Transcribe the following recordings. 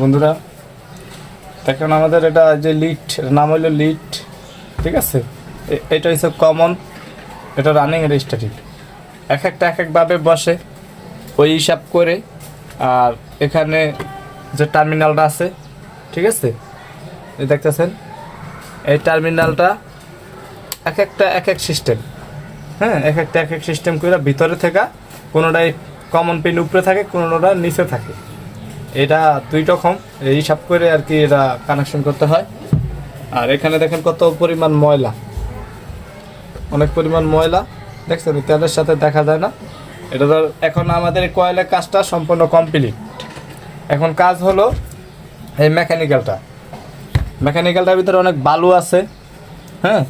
বন্ধুরা দেখেন আমাদের এটা যে লিট নাম হলো লিট ঠিক আছে? এটা হচ্ছে কমন, এটা রানিং স্ট্যাটিক এক একটা এক একভাবে বসে, ওই হিসাব করে, আর এখানে যে টার্মিনালটা আছে, ঠিক আছে? এই দেখতেছেন, এই টার্মিনালটা এক একটা এক এক সিস্টেম হ্যাঁ এক একটা এক এক সিস্টেম করে ভিতরে থাকা, কোনোটাই কমন পিন উপরে থাকে, কোনোটা নিচে থাকে। এটা দুই রকম। হিসাব করে আর কি এটা কানেকশন করতে হয়। আর এখানে দেখেন কত পরিমাণ ময়লা। অনেক পরিমাণ ময়লা। দেখছেন, তেলের সাথে দেখা যায় না। এটা ধর, এখন আমাদের এই কয়লার কাজটা সম্পূর্ণ কমপ্লিট এখন কাজ হলো এই মেকানিক্যালটা মেকানিক্যালটার ভিতরে অনেক বালু আছে হ্যাঁ?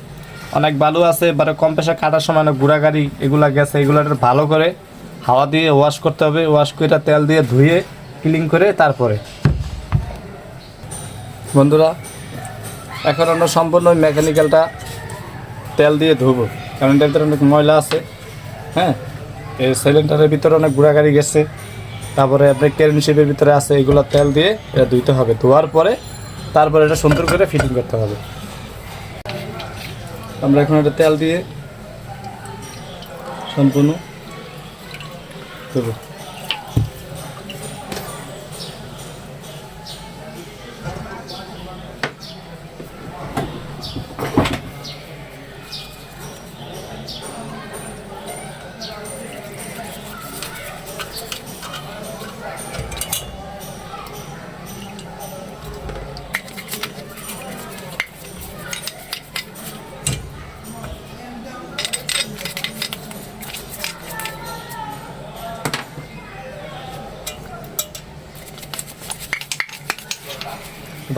অনেক বালু আছে, এবারে কম পেশা কাটার সময় অনেক গুড়া গাড়ি এগুলা গেছে এগুলো ভালো করে হাওয়া দিয়ে ওয়াশ করতে হবে। ওয়াশ করে তেল দিয়ে ধুয়ে ক্লিন করে তারপরে। বন্ধুরা, এখন আমরা সম্পূর্ণ ওই মেকানিক্যালটা তেল দিয়ে ধুবো। কারণ এটার ভিতরে অনেক ময়লা আছে হ্যাঁ? এই সিলিন্ডারের ভিতরে অনেক গুড়া গাড়ি গেছে। তারপরে আপনার কেরেন শিপের ভিতরে আছে, এগুলো তেল দিয়ে এটা ধুইতে হবে। ধোয়ার পরে তারপরে এটা সুন্দর করে ফিটিং করতে হবে। আমরা এখন এটা তেল দিয়ে সম্পূর্ণ দেবো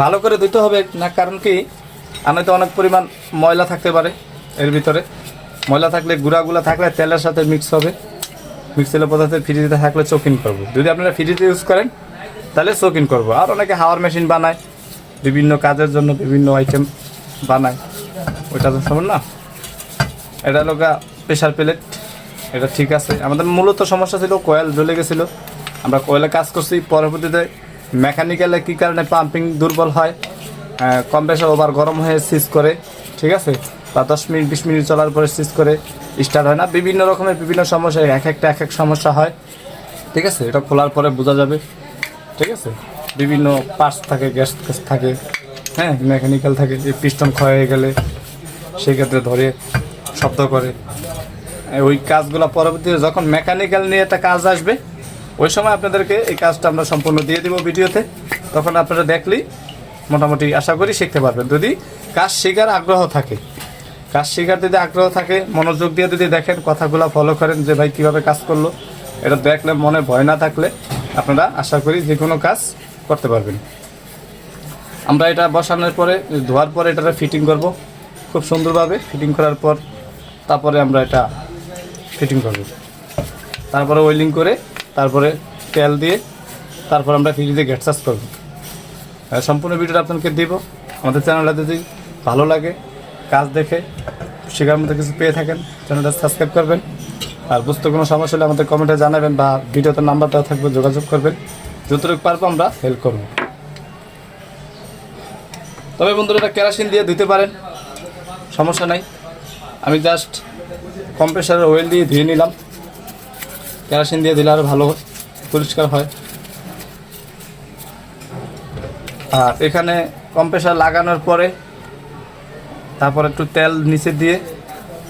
ভালো করে ধুইতে হবে, না, কারণ কি, আমি তো অনেক পরিমাণ ময়লা থাকতে পারে এর ভিতরে। ময়লা থাকলে, গুঁড়াগুলো থাকলে তেলের সাথে মিক্স হবে। মিক্স তেলের পদার্থে ফ্রিজিতে থাকলে চোকিং করব। যদি আপনারা ফ্রিজে ইউজ করেন, তাহলে চোকিং করব। আর অনেকে হাওয়ার মেশিন বানায়, বিভিন্ন কাজের জন্য বিভিন্ন আইটেম বানায়। ওইটা তো সমান না। এটা হলো প্রেশার প্লেট এটা ঠিক আছে। আমাদের মূলত সমস্যা ছিল কয়েল জ্বলে গেছিল। আমরা কয়েলে কাজ করছি, পরবর্তীতে মেকানিক্যালে কী কারণে পাম্পিং দুর্বল হয়? কম বেশি ওভার গরম হয়ে সিজ করে, ঠিক আছে? বা দশ মিনিট, বিশ মিনিট চলার পরে সিজ করে স্টার্ট হয় না। বিভিন্ন রকমের বিভিন্ন সমস্যা, এক একটা, এক এক সমস্যা হয়, ঠিক আছে? এটা খোলার পরে বোঝা যাবে, ঠিক আছে? বিভিন্ন পার্টস থাকে গ্যাস থাকে হ্যাঁ? মেকানিক্যাল থাকে যে পিস্টন ক্ষয় হয়ে গেলে সেক্ষেত্রে ধরে শব্দ করে। ওই কাজগুলো পরবর্তীতে যখন মেকানিক্যাল নিয়ে একটা কাজ আসবে ওই সময় আপনাদেরকে এই কাজটা আমরা সম্পূর্ণ দিয়ে দিব ভিডিওতে। তখন আপনারা দেখলেই মোটামুটি আশা করি শিখতে পারবেন। যদি কাজ শেখার আগ্রহ থাকে, কাজ শেখার যদি আগ্রহ থাকে, মনোযোগ দিয়ে যদি দেখেন, কথাগুলো ফলো করেন যে ভাই কীভাবে কাজ করল, এটা দেখলে মনে ভয় না থাকলে আপনারা আশা করি যে কোনো কাজ করতে পারবেন। আমরা এটা বসানোর পরে, ধোয়ার পরে এটা ফিটিং করব। খুব সুন্দরভাবে ফিটিং করার পর, তারপরে আমরা এটা ফিটিং করব। তারপরে ওয়েলিং করে তারপরে তেল দিয়ে তারপর আমরা ফ্রিজে গ্যাস চার্জ করব। সম্পূর্ণ ভিডিওটা আপনাকে দিব। আমাদের চ্যানেলটা যদি ভালো লাগে, কাজ দেখে, শেখার মধ্যে কিছু পেয়ে থাকেন, চ্যানেলটা সাবস্ক্রাইব করবেন। আর বুঝতে কোনো সমস্যা হলে আমাদের কমেন্টে জানাবেন বা ভিডিওতে নাম্বারটা থাকবে, যোগাযোগ করবেন। যতটুকু পারব আমরা হেল্প করব। তবে বন্ধুরা, এটা কেরাসিন দিয়ে ধুতে পারেন, সমস্যা নাই। আমি জাস্ট কম্প্রেসারের ওয়েল দিয়ে ধুয়ে নিলাম। কেরাসিন দিয়ে দিলে আরও ভালো পরিষ্কার হয়। আর এখানে কম্প্রেসার লাগানোর পরে তারপর একটু তেল নিচে দিয়ে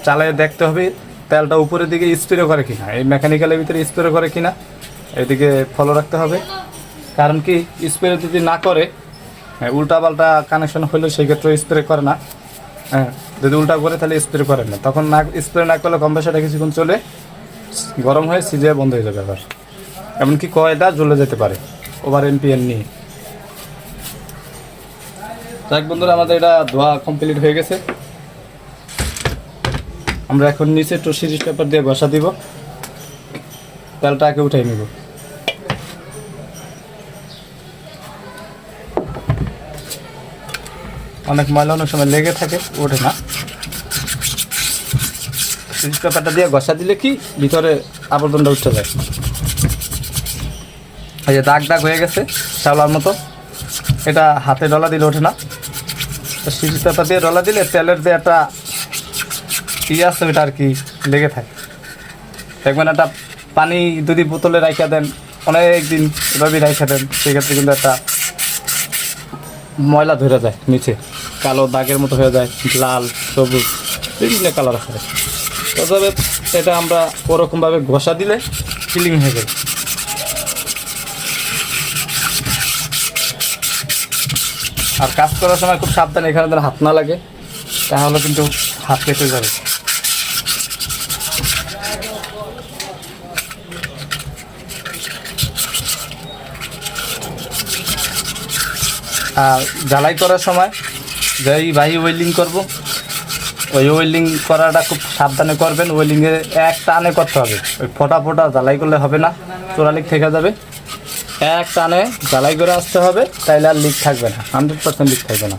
চালিয়ে দেখতে হবে তেলটা উপরের দিকে স্প্রে করে কিনা, এই মেকানিক্যালের ভিতরে স্প্রে করে কিনা, এদিকে ফলো রাখতে হবে। কারণ কি স্প্রে যদি না করে হ্যাঁ উল্টা পাল্টা কানেকশন হলে সেই ক্ষেত্রে স্প্রে করে না। হ্যাঁ যদি উল্টা করে তাহলে স্প্রে করে না। তখন না স্প্রে না করলে কম্প্রেসারটা কিছুক্ষণ চলে গরম হয়ে সিজে বন্ধ হয়ে যাবে আবার। এমনকি কয়টা জ্বলে যেতে পারে, ওভার এমপিএন নিয়ে। যাক বন্ধুরা, আমাদের এটা ধোয়া কমপ্লিট হয়ে গেছে। আমরা এখন নিচে একটু সিরিজ পেপার দিয়ে বসা দিব। তেলটা আগে উঠাই নিব। অনেক ময়লা অনেক সময় লেগে থাকে, ওঠে না। সিরিজ পেপারটা দিয়ে ঘষা দিলে কি ভিতরে আবর্জনটা উঠতে যায়? এই যে দাগ দাগ হয়ে গেছে শ্যাওলার মতো। এটা হাতে ডলা দিলে ওঠে না। শিশি পাতা দিয়ে ডলা দিলে তেলের যে একটা ইয়ে আছে ওটা আর কি লেগে থাকে। দেখবেন একটা পানি যদি বোতলে রাখা দেন, অনেক দিন এভাবে রাখা দেন, সেক্ষেত্রে কিন্তু একটা ময়লা ধরে যায় নিচে। কালো দাগের মতো হয়ে যায়, লাল, সবুজ, বিভিন্ন কালার আছে তবে এটা আমরা ওরকমভাবে ঘষা দিলে ক্লিন হয়ে যাবে। আর কাজ করার সময় খুব সাবধানে এখানে যেন হাত না লাগে, তাহলে কিন্তু হাত কেটে যাবে। আর জ্বালাই করার সময় যেই ভাই ওয়েল্ডিং করব ওই ওয়েল্ডিং করাটা খুব সাবধানে করবেন। ওয়েল্ডিংয়ে এক টানে করতে হবে। ওই ফোটা ফোটা জ্বালাই করলে হবে না। চোরা লিক থেকে যাবে। এক টানে জ্বালাই করে আসতে হবে। তাইলে আর লিক থাকবে না। হান্ড্রেড পার্সেন্ট লিক থাকবে না।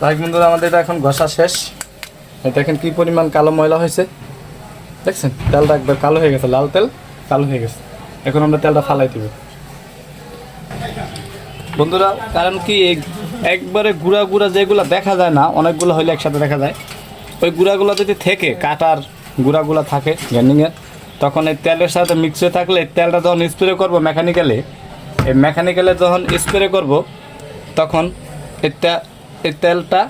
ভাই বন্ধুরা, আমাদের এটা এখন ঘষা শেষ। এই দেখেন কি পরিমাণ কালো ময়লা হয়েছে। দেখছেন? তেলটা একবার কালো হয়ে গেছে, লাল তেল কালো হয়ে গেছে। এখন আমরা তেলটা ফালাই দিব। বন্ধুরা, কারণ কি একবারে গুঁড়া গুঁড়া যেগুলো দেখা যায় না, অনেকগুলো হইলে একসাথে দেখা যায়। ওই গুঁড়াগুলো যদি থেকে, কাটার গুঁড়াগুলো থাকে গ্যান্ডিংয়ের তখন এই তেলের সাথে মিক্স হয়ে থাকলে তেলটা যখন স্প্রে করব মেকানিক্যালে এই মেকানিক্যালে যখন স্প্রে করব, তখন এই তেলটা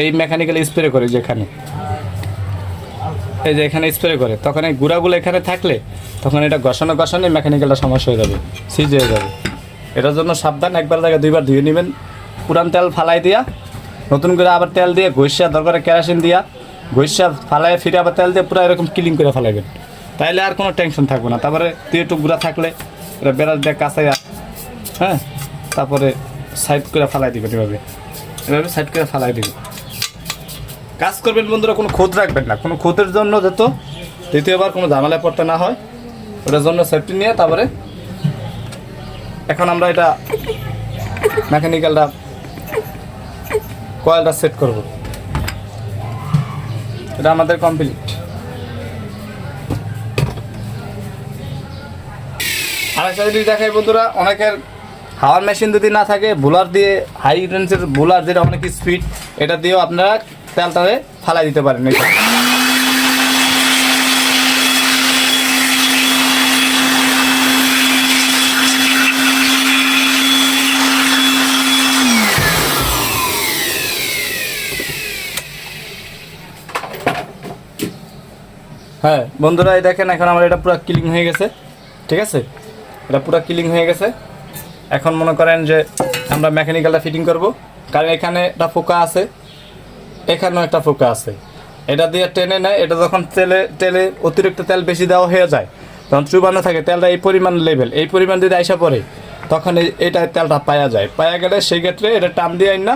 এই মেকানিক্যালে স্প্রে করে যেখানে। এই যে এখানে স্প্রে করে, তখন এই গুঁড়াগুলো এখানে থাকলে তখন এটা ঘষানো ঘষানো মেকানিক্যালটা সমস্যা হয়ে যাবে সিজ হয়ে যাবে। এটার জন্য সাবধান, একবার জায়গায় দুইবার ধুয়ে নেবেন। পুরান তেল ফালাই দিয়া, নতুন করে আবার তেল দিয়ে ঘষা দরকারে কেরাসিন দিয়া ঘষা ফালাই ফিরে আবার তেল দিয়ে পুরো এরকম ক্লিন করে ফালাইবেন। তাইলে আর কোনো টেনশন থাকবে না। তারপরে তুই একটু গুঁড়া থাকলে এটা বেড়ার দিয়ে কাঁচাইয়া হ্যাঁ? তারপরে সাইড করে ফালাই দিবেন এভাবে। এভাবে সাইড করে ফালাই দিবেন। কাজ করবেন বন্ধুরা, কোনো খোঁজ রাখবেন না। কোনো খোঁজের জন্য যত দ্বিতীয়বার কোনো ঝামেলায় পড়তে না হয়, ওটার জন্য সেফটি নিয়ে তারপরে এখন আমরা এটা মেকানিক্যালটা কয়েলটা সেট করব। এটা আমাদের কমপ্লিট আরেকটা যদি দেখাই বন্ধুরা, অনেকের হাওয়ার মেশিন যদি না থাকে, বোলার দিয়ে হাই রেঞ্জের বোলার যেটা অনেক স্পিড এটা দিয়েও আপনারা তেলটারে ফালাই দিতে পারেন হ্যাঁ বন্ধুরা, এই দেখেন, এখন আমার এটা পুরো ক্লিন হয়ে গেছে। ঠিক আছে? এটা পুরো ক্লিন হয়ে গেছে। এখন মনে করেন যে আমরা মেকানিক্যালটা ফিটিং করব। কারণ এখানে একটা ফোকা আছে। এখানেও একটা ফোকা আছে। এটা দিয়ে টেনে নেয়, এটা যখন তেলে তেলে অতিরিক্ত তেল বেশি দেওয়া হয়ে যায়, তখন চুবানো থাকে, তেলটা এই পরিমাণ লেভেল এই পরিমাণ যদি আইসা পড়ে, তখন এটা তেলটা পায়া যায়। পায়া গেলে সেই ক্ষেত্রে এটা টান দিয়ে আইন না,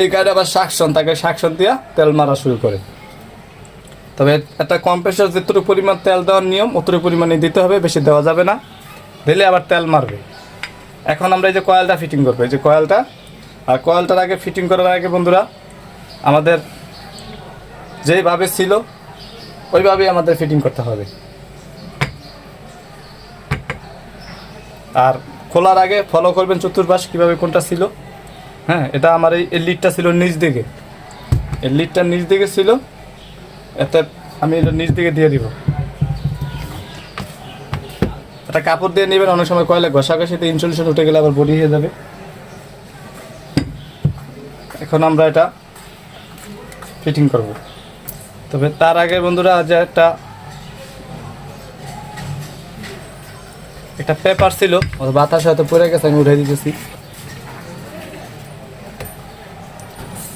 এই গাড়ি আবার শাকসন, তাকে শাকসন দিয়া তেল মারা শুরু করে। তবে একটা কম্প্রেসার যতটুকু পরিমাণ তেল দেওয়ার নিয়ম, অতটুকু পরিমাণে দিতে হবে, বেশি দেওয়া যাবে না। দিলে আবার তেল মারবে। এখন আমরা এই যে কয়েলটা ফিটিং করব, এই যে কয়েলটা আর কয়েলটার আগে ফিটিং করার আগে বন্ধুরা আমাদের যেইভাবে ছিল, ওইভাবেই আমাদের ফিটিং করতে হবে। আর খোলার আগে ফলো করবেন চতুর্পাশ, কীভাবে কোনটা ছিল। হ্যাঁ এটা আমার এই লিডটা ছিল নিচ দিকে। এই লিডটা নিচ দিকে ছিল, এতে আমি এটা নিচ দিকে দিয়ে দিব। একটা কাপড় দিয়ে নেবেন, অনেক সময় কয়লা ঘষাঘষিতে ইনসুলেশন উঠে গেলে আবার বডি হয়ে যাবে। এখন আমরা এটা ফিটিং করব। তবে তার আগে বন্ধুরা যে একটা একটা পেপার ছিল। ওর বাতাস হয়তো পড়ে গেছে, আমি উঠে দিতেছি।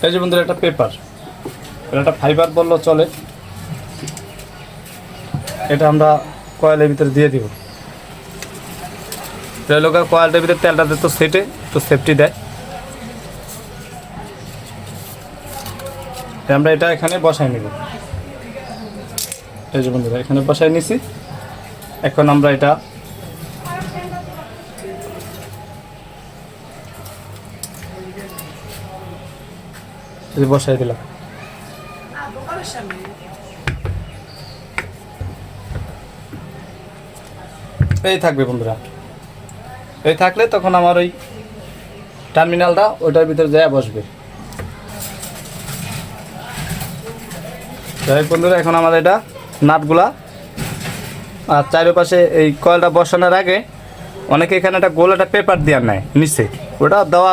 এই যে বন্ধুরা, একটা পেপার একটা ফাইবার বলল, চলে। এটা আমরা কয়েলের ভিতরে দিয়ে দিব। রেলোকার কয়েলটার ভিতরে তেলটা তো সেটে, তো সেফটি দেয়। আমরা এটা এখানে বসাই নিব। এই যে বন্ধুরা, এখানে বসাই নিছি। এখন আমরা এটা বসাই দিলাম। এই থাকবে বন্ধুরা। এই থাকলে তখন আমার ওই টার্মিনালটা ওইটার ভিতরে যায় বসবে। যাই বন্ধুরা, এখন আমাদের এটা নাটগুলা। আর চারিপাশে এই কয়েলটা বসানোর আগে অনেকে এখানে একটা গোল একটা পেপার দেওয়ার নেয় নিচে। ওটা দেওয়া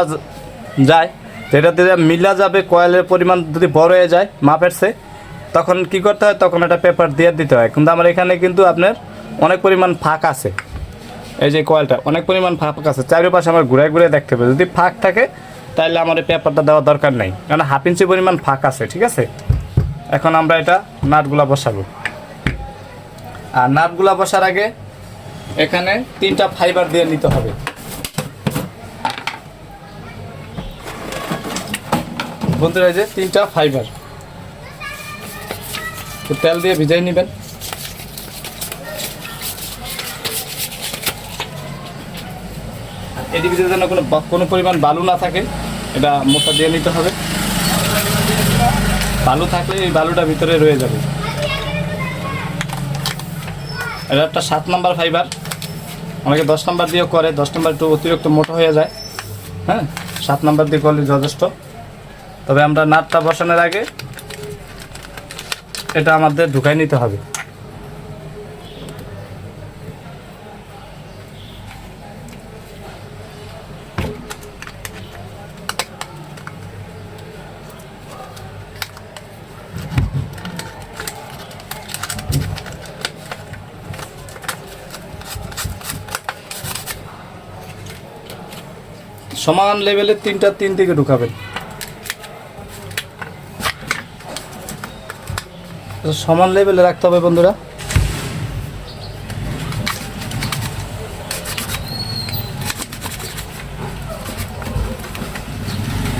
যায়। তো এটা দিয়ে মিলা যাবে, কয়েলের পরিমাণ যদি বড় হয়ে যায় মাপের সে তখন কি করতে হয়? তখন একটা পেপার দিয়ে দিতে হয়। কিন্তু আমার এখানে কিন্তু আপনার অনেক পরিমাণ ফাঁক আছে। এই যে কয়েলটা, অনেক পরিমাণ ফাঁক আছে। চারিপাশে আমার ঘুরে ঘুরে দেখতে হবে। যদি ফাঁক থাকে তাহলে আমার এই পেপারটা দেওয়ার দরকার নেই। কারণ হাফ ইঞ্চি পরিমাণ ফাঁক আছে, ঠিক আছে? এখন আমরা এটা নাটগুলা বসাবো। আর নাটগুলা বসার আগে এখানে তিনটা ফাইবার দিয়ে নিতে হবে। বন্ধুরা যে তিনটা ফাইবার। তেল দিয়ে ভিজাই নেবেন। এদিকে যেন কোনো কোনো পরিমাণ বালু না থাকে, এটা মোটা দিয়ে নিতে হবে। বালু থাকলে এই বালুটা ভিতরে রয়ে যাবে। এটা একটা সাত নাম্বার ফাইবার অনেকে দশ নাম্বার দিয়েও করে, দশ নাম্বার একটু অতিরিক্ত মোটো হয়ে যায়। হ্যাঁ সাত নাম্বার দিয়ে করলে যথেষ্ট। তবে আমরা নাটটা বসানোর আগে এটা আমাদের ঢুকাই নিতে হবে। সমান লেভেলের তিনটা তিন দিকে ঢুকাবেন। সমান লেভেলে রাখতে হবে বন্ধুরা।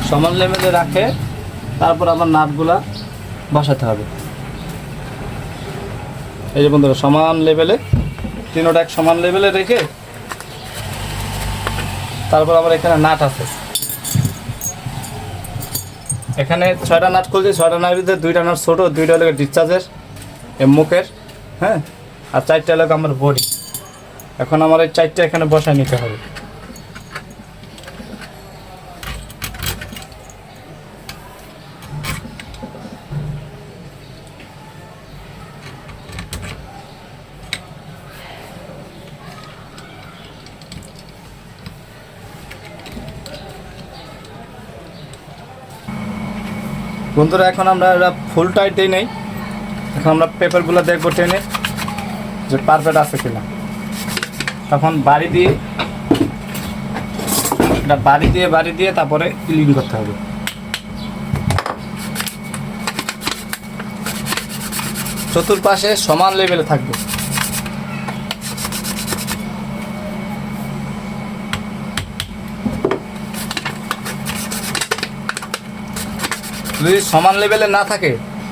সমান লেভেলে রাখে, তারপর আমার নাটগুলা বসাতে হবে। এই যে বন্ধুরা, সমান লেভেলে, তিনোটা এক সমান লেভেলে রেখে তারপর আবার এখানে নাট আছে। এখানে ছয়টা নাট খুলছি, ছয়টা নাটের ভিতরে দুইটা নাট ছোটো, দুইটা লোকের ডিসচার্জের মুখের হ্যাঁ? আর চারটা লোক আমার বডি এখন আমার এই চারটে এখানে বসায় নিতে হবে। বন্ধুরা, এখন আমরা এটা ফুল টাইট দিই নেই। এখন আমরা পেপারগুলো দেখব টেনে যে পারফেক্ট আছে কিনা। তখন বাড়ি দিয়ে, এটা বাড়ি দিয়ে বাড়ি দিয়ে তারপরে ক্লিন করতে হবে। চতুর্পাশে সমান লেভেলে থাকবে। যদি সমান লেভেলে না থাকে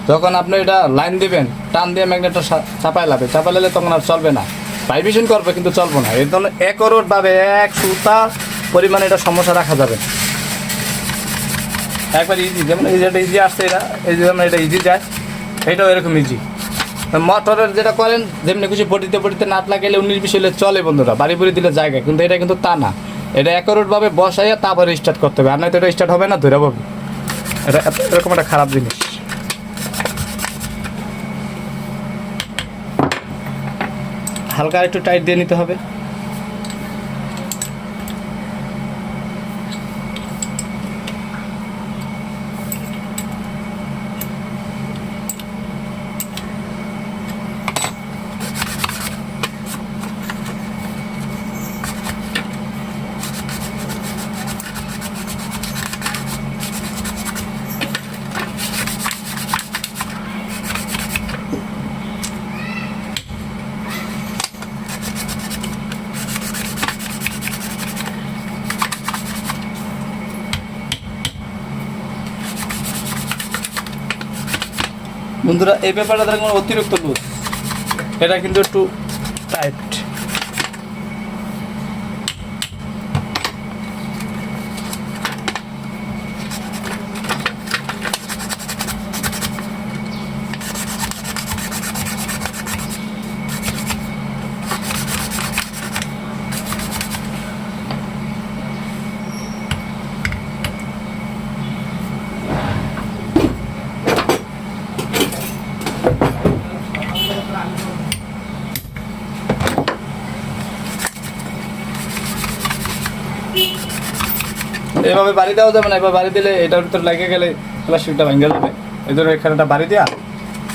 যখন আপনি এটা লাইন দিবেন, টান দিয়ে ম্যাগনেটটা চাপাই লাবে চাপাই লালে তখন আর চলবে না। ভাইব্রেশন করবে কিন্তু চলবে না। এর জন্য এক ভাবে এক সুতা পরিমাণে এটা সমস্যা রাখা যাবে একবার ইজি যেমন এই যেটা ইজি আসছে এটা, এই যেমন এটা ইজি যায়, এটাও এরকম ইজি মোটরের যেটা করেন, যেমনি কিছু বডিতে বটিতে নাট লাগাইলে উনিশ বিশ হলে চলে বন্ধুরা বাড়ি বুড়ি দিলে জায়গা, কিন্তু এটা কিন্তু তা না। এটা একরোটভাবে বসাইয়া তারপরে স্টার্ট করতে হবে। আর নয়তো এটা স্টার্ট হবে না, ধরে এটা এরকম একটা খারাপ জিনিস। হালকা একটু টাইট দিয়ে নিতে হবে। বন্ধুরা এই ব্যাপারটা দেখুন অতিরিক্ত লুজ এটা কিন্তু একটু টাইট এভাবে বাড়ি দেওয়া যাবে না এবার বাড়ি দিলে এটার ভিতর লাগে গেলে প্লাস্টিকটা ভেঙে যাবে। এই জন্য এখানে একটা বাড়ি দেওয়া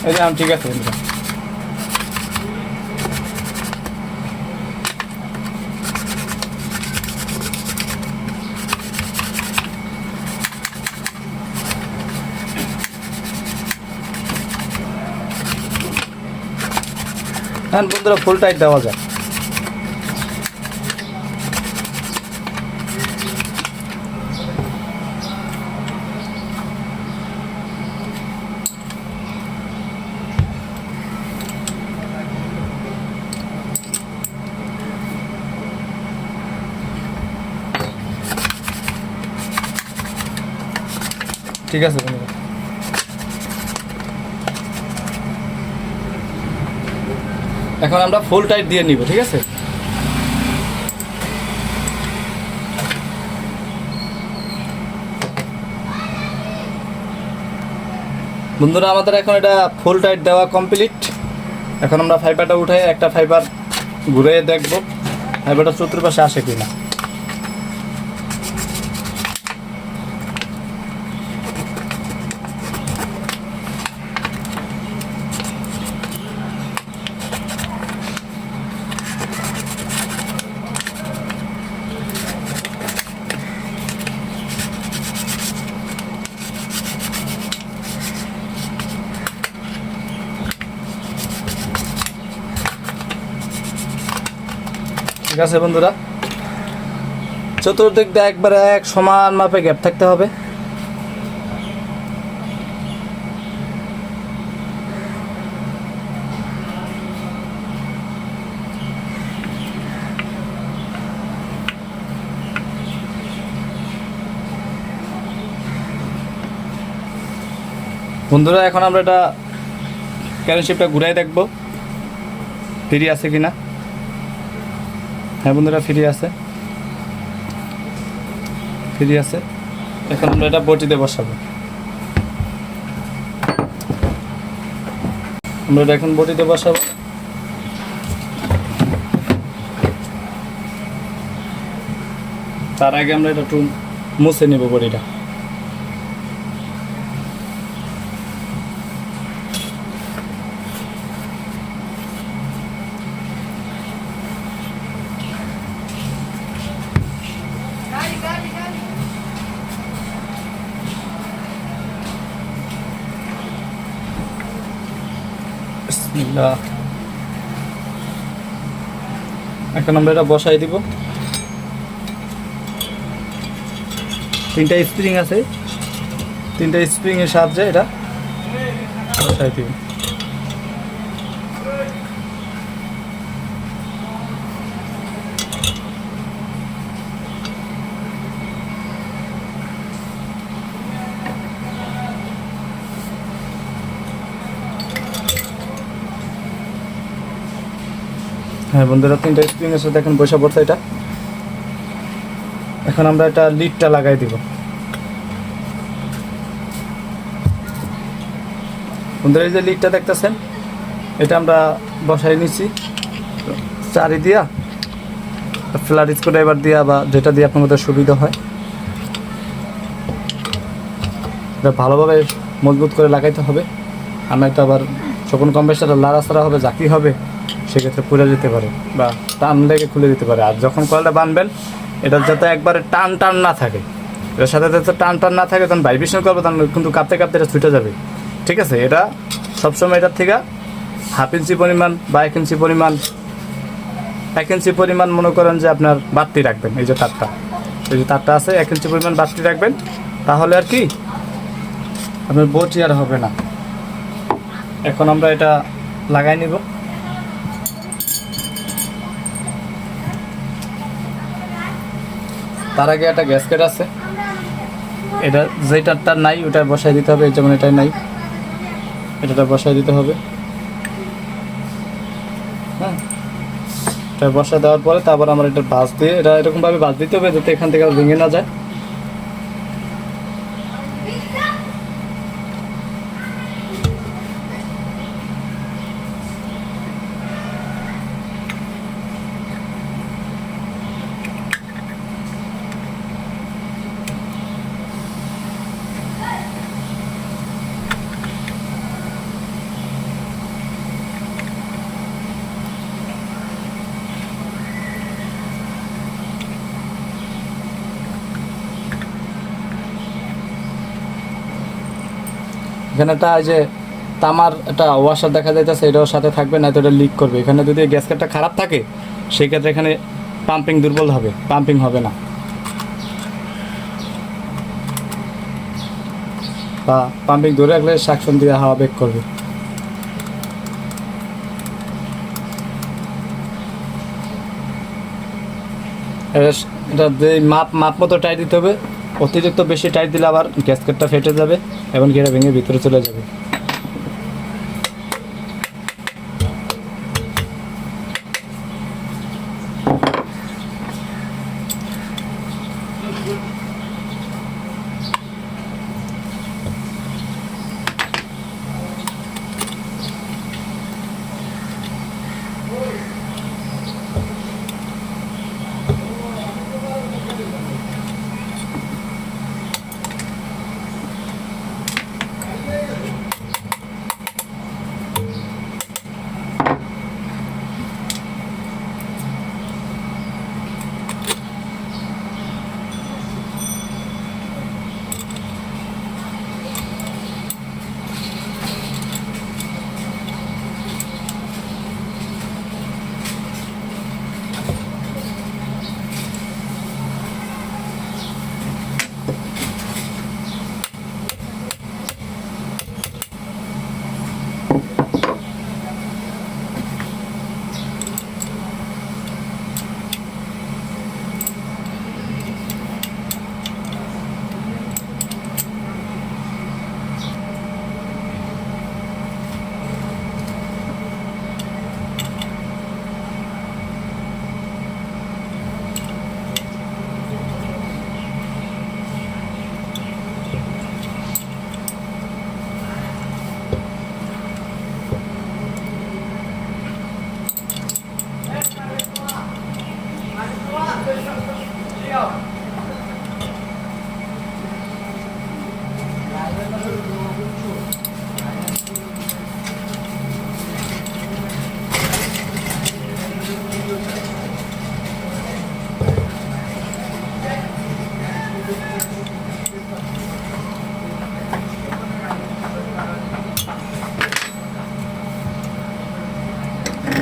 এই যে ঠিক আছে হ্যাঁ বন্ধুরা ফুল টাইট দেওয়া যায় ঠিক আছে এখন আমরা ফুল টাইট দিয়ে নিব, ঠিক আছে? বন্ধুরা, আমাদের এখন এটা ফুল টাইট দেওয়া কমপ্লিট। এখন আমরা ফাইবারটা উঠে একটা ফাইবার ঘুরে দেখব, ফাইবারটা চতুর্পাশে আসে কিনা। ঠিক আছে বন্ধুরা? চতুর্দিক দিয়ে একবারে এক সমান মাপে গ্যাপ থাকতে হবে। বন্ধুরা, এখন আমরা এটা ক্যারেনশিপটা ঘুরাই দেখব। ফ্রি আছে কিনা? হ্যাঁ বন্ধুরা ফ্রি আছে। ফ্রি আছে। এখন আমরা এটা বটিতে বসাবো। আমরা এটা এখন বটিতে বসাবো। তার আগে আমরা এটা একটু মুছে নেব বটিটা বিসমিল্লাহ এখন আমরা এটা বসাই দিব। তিনটা স্প্রিং আছে। তিনটা স্প্রিং এর সাহায্যে এটা বসাই দিব। হ্যাঁ বন্ধুরা, তিনটা স্প্রিং সাথে এখন বসে পড়ছে এটা। এখন আমরা এটা লিডটা লাগাই দিব। বন্ধুরা, এই যে লিডটা দেখতেছেন, এটা আমরা বসাই নিছি। চারি দিয়া ফ্ল্যাট স্ক্রুড্রাইভার দিয়া বা যেটা দিয়ে আপনাদের সুবিধা হয়। এটা ভালোভাবে মজবুত করে লাগাইতে হবে। আমরা তো আবার যখন কম বেশি লাড়াছাড়া হবে জাকি হবে সেক্ষেত্রে পুড়ে যেতে পারে বা টান লেগে খুলে দিতে পারে। আর যখন কলটা বানবেন এটা যাতে একবারে টান টান না থাকে। এটার সাথে যাতে টান টান না থাকে, তখন ভাইব্রেশন করবে, তখন কিন্তু কাঁপতে কাঁপতে এটা ছুটে যাবে। ঠিক আছে? এটা সবসময় এটার থেকে হাফ ইঞ্চি পরিমাণ বা এক ইঞ্চি পরিমাণ, এক ইঞ্চি পরিমাণ মনে করেন যে আপনার বাড়তি রাখবেন, এই যে তারটা। এই যে তারটা আছে, এক ইঞ্চি পরিমাণ বাড়তি রাখবেন। তাহলে আর কি, আপনার বটি আর হবে না। এখন আমরা এটা লাগাই নিব। তার আগে একটা গ্যাসকেট আছে। এটা যেটারটা নাই, ওটা বসাই দিতে হবে যেমন এটাই নাই। এটাটা বসাই দিতে হবে। হ্যাঁ। এটা বসায় দেওয়ার পরে তারপর আমরা এটা বাস দিয়ে, এটা এরকমভাবে বাস দিতে হবে যাতে এখান থেকে আর ভেঙে না যায়। এখানে একটা যে তামার একটা ওয়াশার দেখা যাইতেছে, এটাও সাথে থাকবে না তো এটা লিক করবে। এখানে যদি গ্যাস কাটটা খারাপ থাকে সেই ক্ষেত্রে এখানে পাম্পিং দুর্বল হবে পাম্পিং হবে না। বা পাম্পিং ধরে রাখলে সাকশন দিয়ে হাওয়া বেক করবে। এটা মাপ মাপ মতো টাইট দিতে হবে, অতিরিক্ত বেশি টাইট দিলে আবার গ্যাসকেটটা ফেটে যাবে। এবং এটা ভেঙে ভিতরে চলে যাবে।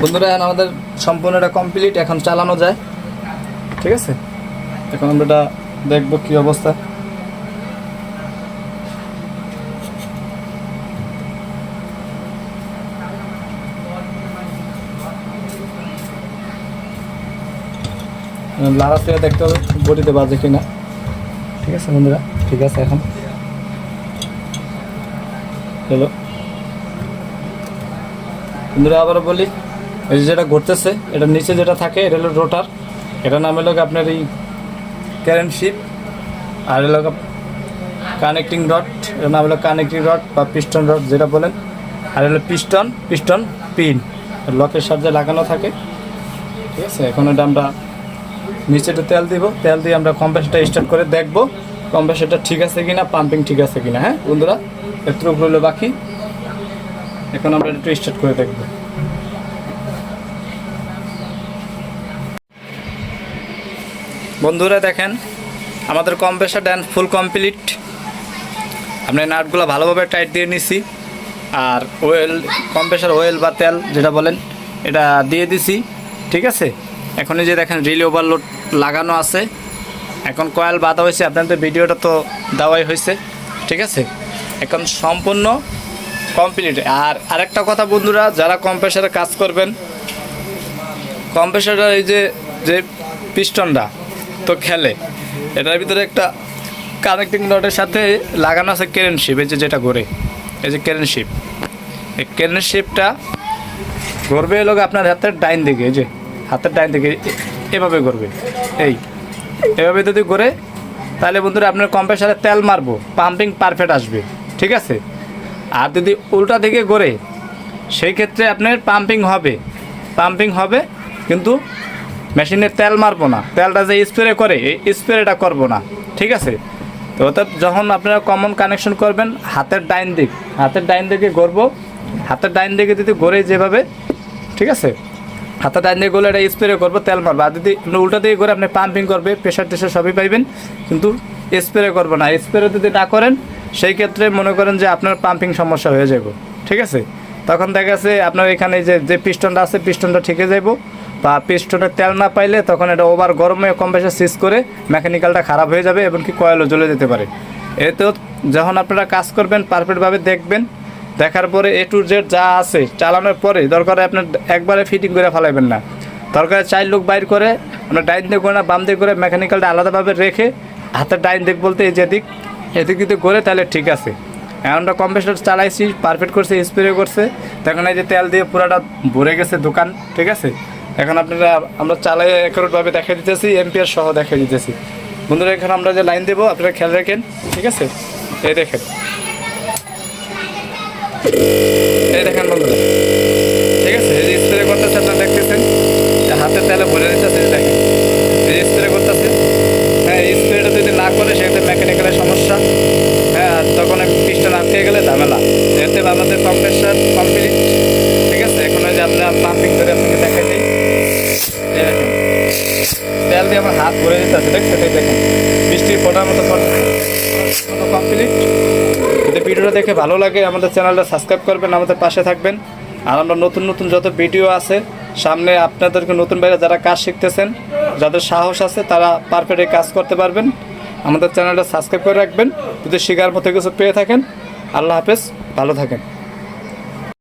বন্ধুরা আমাদের সম্পূর্ণ এটা কমপ্লিট এখন চালানো যায়। ঠিক আছে? এখন আমরা এটা দেখব কি অবস্থা। লাড়া থেকে দেখতে হবে বডিতে বাজে কিনা। ঠিক আছে বন্ধুরা? ঠিক আছে এখন। হ্যালো বন্ধুরা, আবারও বলি এই যে যেটা ঘুরতেছে এটার নিচে যেটা থাকে, এটা হলো রোটার। এটার নাম হলো আপনার এই কারেন্ট শিপ, আর হলো কানেক্টিং রড এটার নাম হলো কানেক্টিং রড বা পিস্টন রড যেটা বলেন। আর হলো পিস্টন পিস্টন পিন, লকের সাহায্যে লাগানো থাকে। ঠিক আছে, এখন এটা আমরা নিচে একটু তেল দিব। তেল দিয়ে আমরা কম্প্রেসারটা স্টার্ট করে দেখব, কম্প্রেসারটা ঠিক আছে কিনা পাম্পিং ঠিক আছে কিনা হ্যাঁ বন্ধুরা? একটু হলো বাকি। এখন আমরা একটু স্টার্ট করে দেখব। বন্ধুরা দেখেন, আমাদের কম্প্রেসার ড্যান ফুল কমপ্লিট আমরা নাটগুলো ভালোভাবে টাইট দিয়ে নিছি। আর ওয়েল কম্প্রেসার ওয়েল বা তেল যেটা বলেন, এটা দিয়ে দিছি, ঠিক আছে? এখন যে দেখেন রিল ওভারলোড লাগানো আছে। এখন কয়েল বাঁধা হয়েছে, আপনাদের ভিডিওটা তো দেওয়াই হয়েছে, ঠিক আছে? এখন সম্পূর্ণ কমপ্লিট আর আরেকটা কথা বন্ধুরা, যারা কম্প্রেসারে কাজ করবেন কম্প্রেসারের এই যে যে পিস্টনটা তো খেলে। এটার ভিতরে একটা কানেক্টিং রডের সাথে লাগানো আছে কেরেন শিপ এই যে যেটা ঘোরে, এই যে কেরেন শিপ এই কেরেন শিপটা ঘুরবে এলো আপনার হাতের ডাইন দিকে, এই যে হাতের ডাইন দিকে এভাবে ঘুরবে। এই, এভাবে যদি ঘুরে, তাহলে বন্ধুরা আপনার কম্প্রেসারে তেল মারবো পাম্পিং পারফেক্ট আসবে, ঠিক আছে? আর যদি উল্টা দিকে ঘোরে, সেই ক্ষেত্রে আপনার পাম্পিং হবে। পাম্পিং হবে, কিন্তু মেশিনে তেল মারবো না। তেলটা যে স্প্রে করে স্প্রেটা করব না। ঠিক আছে? তো অর্থাৎ যখন আপনারা কমন কানেকশন করবেন, হাতের ডাইন দিক, হাতের ডাইন দিকে ঘুরবো হাতের ডাইন দিকে যদি ঘোরে যেভাবে, ঠিক আছে? হাতের ডাইন দিকে গেলে এটা স্প্রে করব, তেল মারবো। আর যদি উল্টা দিকে ঘুরে আপনি পাম্পিং করবে প্রেশার টেশার সবই পাইবেন, কিন্তু স্প্রে করব না। স্প্রে যদি না করেন, সেই ক্ষেত্রে মনে করেন যে আপনার পাম্পিং সমস্যা হয়ে যাবে। ঠিক আছে? তখন দেখা যাচ্ছে আপনার এখানে যে যে পিস্টনটা আছে পিস্টনটা ঠিকে যাব বা পিস্টনের তেল না পাইলে তখন এটা ওভার গরমে কম বেশি সিজ করে মেকানিক্যালটা খারাপ হয়ে যাবে এবং কি কয়েলও জ্বলে যেতে পারে। এতেও যখন আপনারা কাজ করবেন পারফেক্টভাবে দেখবেন, দেখার পরে এ টু জেড যা আছে চালানোর পরে দরকার আপনার একবারে ফিটিং করে ফেলাইবেন না। দরকার চার লোক বাইর করে, আপনার ডাইন দিক করে না বাম দিক করে মেকানিক্যালটা আলাদাভাবে রেখে হাতের ডাইন দিক বলতে এই যেদিক এদিক যদি করে তাহলে ঠিক আছে। এমনটা কম্প্রেসার চালাইছি পারফেক্ট করছে স্প্রে করছে তখন এই যে তেল দিয়ে পুরাটা ভরে গেছে দোকান, ঠিক আছে? এখন আপনারা, আমরা চালাই একরোটভাবে দেখা দিতেছি, এমপিআর সহ দেখা দিতেছি। বন্ধুরা, এখানে আমরা যে লাইন দেবো, আপনারা খেয়াল রাখেন, ঠিক আছে? এই দেখেন। এই দেখেন বন্ধুরা। ঠিক আছে, এই যে স্প্রে করতেছে, আপনারা দেখতেছেন? হাতে তেলে ভরে দিতেছে দেখেন। এই যে স্প্রে করতেছে হ্যাঁ এই স্প্রেটা যদি না করে, সেক্ষেত্রে মেকানিক্যালের সমস্যা। হ্যাঁ আর তখন পিসটা আটকে গেলে ঝামেলা। এতে আমাদের কম্প্রেসার কমপ্লিট ঠিক আছে? এখন যে আমরা পাম্পিং করে আপনাকে এই তেল দিয়ে আমার হাত ভরে দিতে আছে দেখেন বৃষ্টির ফোটার মতো কমপ্লিট ভিডিওটা দেখে ভালো লাগে, আমাদের চ্যানেলটা সাবস্ক্রাইব করবেন, আমাদের পাশে থাকবেন। আর আমরা নতুন নতুন যত ভিডিও আছে, সামনে আপনাদেরকে নতুন বাইরে যারা কাজ শিখতেছেন, যাদের সাহস আছে, তারা পারফেক্টে কাজ করতে পারবেন। আমাদের চ্যানেলটা সাবস্ক্রাইব করে রাখবেন। যদি শেখার মতো কিছু পেয়ে থাকেন, আল্লাহ হাফেজ, ভালো থাকেন।